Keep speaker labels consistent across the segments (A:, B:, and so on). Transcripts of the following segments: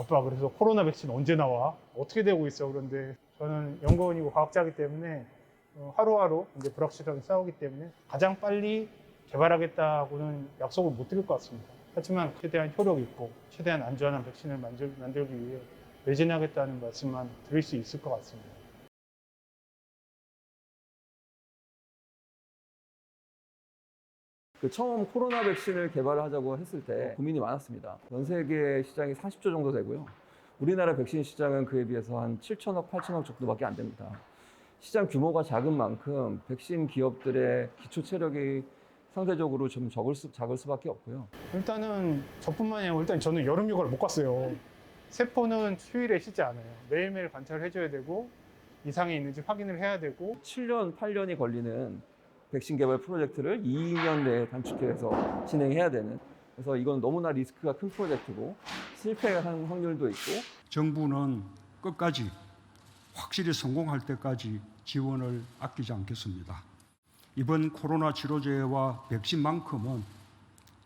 A: 아빠 그래서 코로나 백신 언제 나와? 어떻게 되고 있어? 그런데 저는 연구원이고 과학자이기 때문에 어, 하루하루 이제 불확실하게 싸우기 때문에 가장 빨리 개발하겠다고는 약속을 못 드릴 것 같습니다. 하지만 최대한 효력 있고 최대한 안전한 백신을 만들, 만들기 위해 매진하겠다는 말씀만 드릴 수 있을 것 같습니다.
B: 그 처음 코로나 백신을 개발하자고 했을 때 고민이 많았습니다. 전 세계 시장이 40조 정도 되고요. 우리나라 백신 시장은 그에 비해서 한 7천억, 8천억 정도밖에 안 됩니다. 시장 규모가 작은 만큼 백신 기업들의 기초 체력이 상대적으로 좀 적을, 수, 작을 수밖에 없고요.
A: 일단은 저뿐만이 아니고 일단 저는 여름 휴가를 못 갔어요. 세포는 휴일에 쉬지 않아요. 매일매일 관찰을 해줘야 되고 이상이 있는지 확인을 해야 되고
B: 7년, 8년이 걸리는 백신 개발 프로젝트를 2년 내에 단축해서 진행해야 되는 그래서 이건 너무나 리스크가 큰 프로젝트고 실패하는 확률도 있고
C: 정부는 끝까지 확실히 성공할 때까지 지원을 아끼지 않겠습니다. 이번 코로나 치료제와 백신만큼은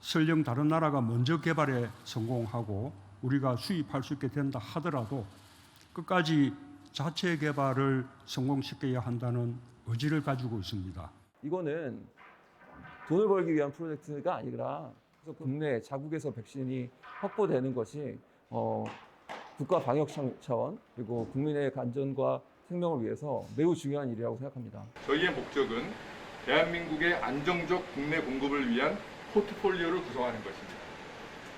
C: 설령 다른 나라가 먼저 개발에 성공하고 우리가 수입할 수 있게 된다 하더라도 끝까지 자체 개발을 성공시켜야 한다는 의지를 가지고 있습니다.
B: 이거는 돈을 벌기 위한 프로젝트가 아니라 그래서 국내 자국에서 백신이 확보되는 것이 어, 국가 방역 차- 차원 그리고 국민의 안전과 생명을 위해서 매우 중요한 일이라고 생각합니다.
D: 저희의 목적은 대한민국의 안정적 국내 공급을 위한 포트폴리오를 구성하는 것입니다.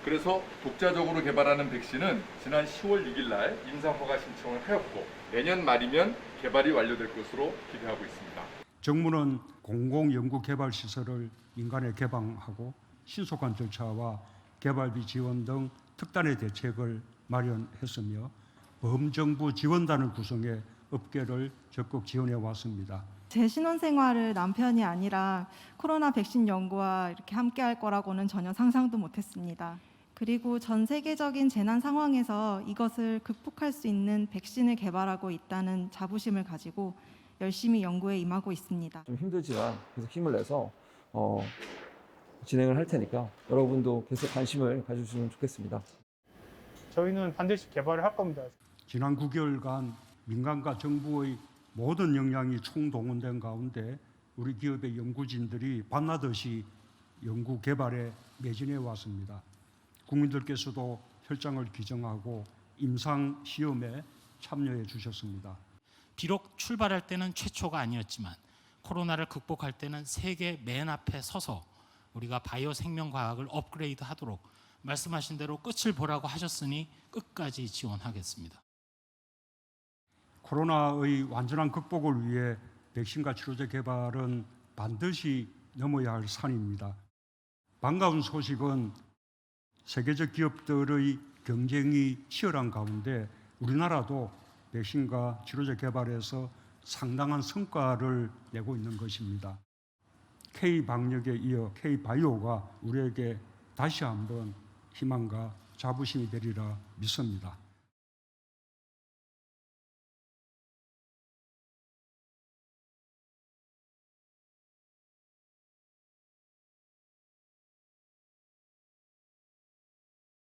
D: 그래서 독자적으로 개발하는 백신은 지난 10월 6일 날 임상 허가 신청을 하였고 내년 말이면 개발이 완료될 것으로 기대하고 있습니다.
C: 정부는 공공연구개발시설을 민간에 개방하고 신속한 절차와 개발비 지원 등 특단의 대책을 마련했으며 범정부 지원단을 구성해 업계를 적극 지원해 왔습니다.
E: 제 신혼생활을 남편이 아니라 코로나 백신 연구와 이렇게 함께 할 거라고는 전혀 상상도 못했습니다. 그리고 전 세계적인 재난 상황에서 이것을 극복할 수 있는 백신을 개발하고 있다는 자부심을 가지고 열심히 연구에 임하고 있습니다.
B: 좀 힘들지만 계속 힘을 내서 어, 진행을 할 테니까 여러분도 계속 관심을 가져주시면 좋겠습니다.
A: 저희는 반드시 개발을 할 겁니다.
C: 지난 9개월간 민간과 정부의 모든 역량이 총동원된 가운데 우리 기업의 연구진들이 밤낮없이 연구 개발에 매진해 왔습니다. 국민들께서도 혈장을 기증하고 임상 시험에 참여해 주셨습니다.
F: 비록 출발할 때는 최초가 아니었지만 코로나를 극복할 때는 세계 맨 앞에 서서 우리가 바이오 생명 과학을 업그레이드 하도록 말씀하신 대로 끝을 보라고 하셨으니 끝까지 지원하겠습니다.
C: 코로나의 완전한 극복을 위해 백신과 치료제 개발은 반드시 넘어야 할 산입니다. 반가운 소식은 세계적 기업들의 경쟁이 치열한 가운데 우리나라도 백신과 치료제 개발에서 상당한 성과를 내고 있는 것입니다. K 방역에 이어 K 바이오가 우리에게 다시 한번 희망과 자부심이 되리라 믿습니다.